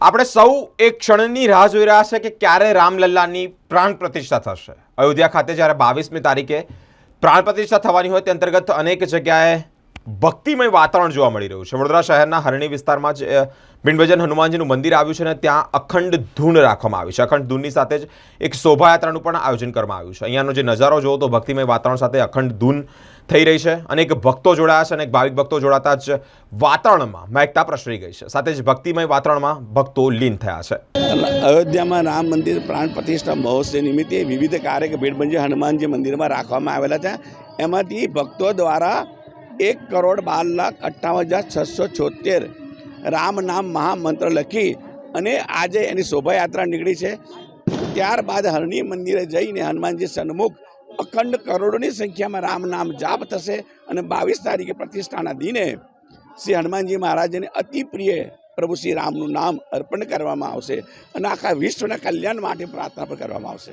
આપણે સૌ એક ક્ષણની રાહ જોઈ રહ્યા છે કે ક્યારે રામલલ્લાની પ્રાણ પ્રતિષ્ઠા થશે. અયોધ્યા ખાતે જ્યારે બાવીસમી તારીખે પ્રાણ પ્રતિષ્ઠા થવાની હોય તે અંતર્ગત અનેક જગ્યાએ ભક્તિમય વાતાવરણ જોવા મળી રહ્યું છે. વડોદરા શહેરના હરણી વિસ્તારમાં જ બિનભજન હનુમાનજીનું મંદિર આવ્યું છે અને ત્યાં અખંડ ધૂન રાખવામાં આવી છે. અખંડ ધૂનની સાથે જ એક શોભાયાત્રાનું પણ આયોજન કરવામાં આવ્યું છે. અહીંયાનો જે નજારો જોવો તો ભક્તિમય વાતાવરણ સાથે અખંડ ધૂન થઈ રહી છે અનેક ભક્તો જોડાયા છે અનેક ભાવિક ભક્તો જોડાતા જ વાતાવરણમાં મહેકતા પ્રસરી ગઈ છે. સાથે જ ભક્તિમય વાતાવરણમાં ભક્તો લીન થયા છે. અયોધ્યામાં રામ મંદિર પ્રાણ પ્રતિષ્ઠા મહોત્સવ નિમિત્તે વિવિધ કાર્ય ભેટભંજી હનુમાનજી મંદિરમાં રાખવામાં આવેલા છે. એમાંથી ભક્તો દ્વારા એક કરોડ બાર લાખ અઠ્ઠાવન હજાર છસો છોતેર. રામ નામ મહામંત્ર લખી અને આજે એની શોભાયાત્રા નીકળી છે. ત્યારબાદ હરણી મંદિરે જઈને હનુમાનજી સન્મુખ અખંડ કરોડોની સંખ્યામાં રામ નામ જાપ થશે અને બાવીસ તારીખે પ્રતિષ્ઠાના દિને શ્રી હનુમાનજી મહારાજને અતિ પ્રિય પ્રભુ શ્રી રામનું નામ અર્પણ કરવામાં આવશે અને આખા વિશ્વના કલ્યાણ માટે પ્રાર્થના પણ કરવામાં આવશે.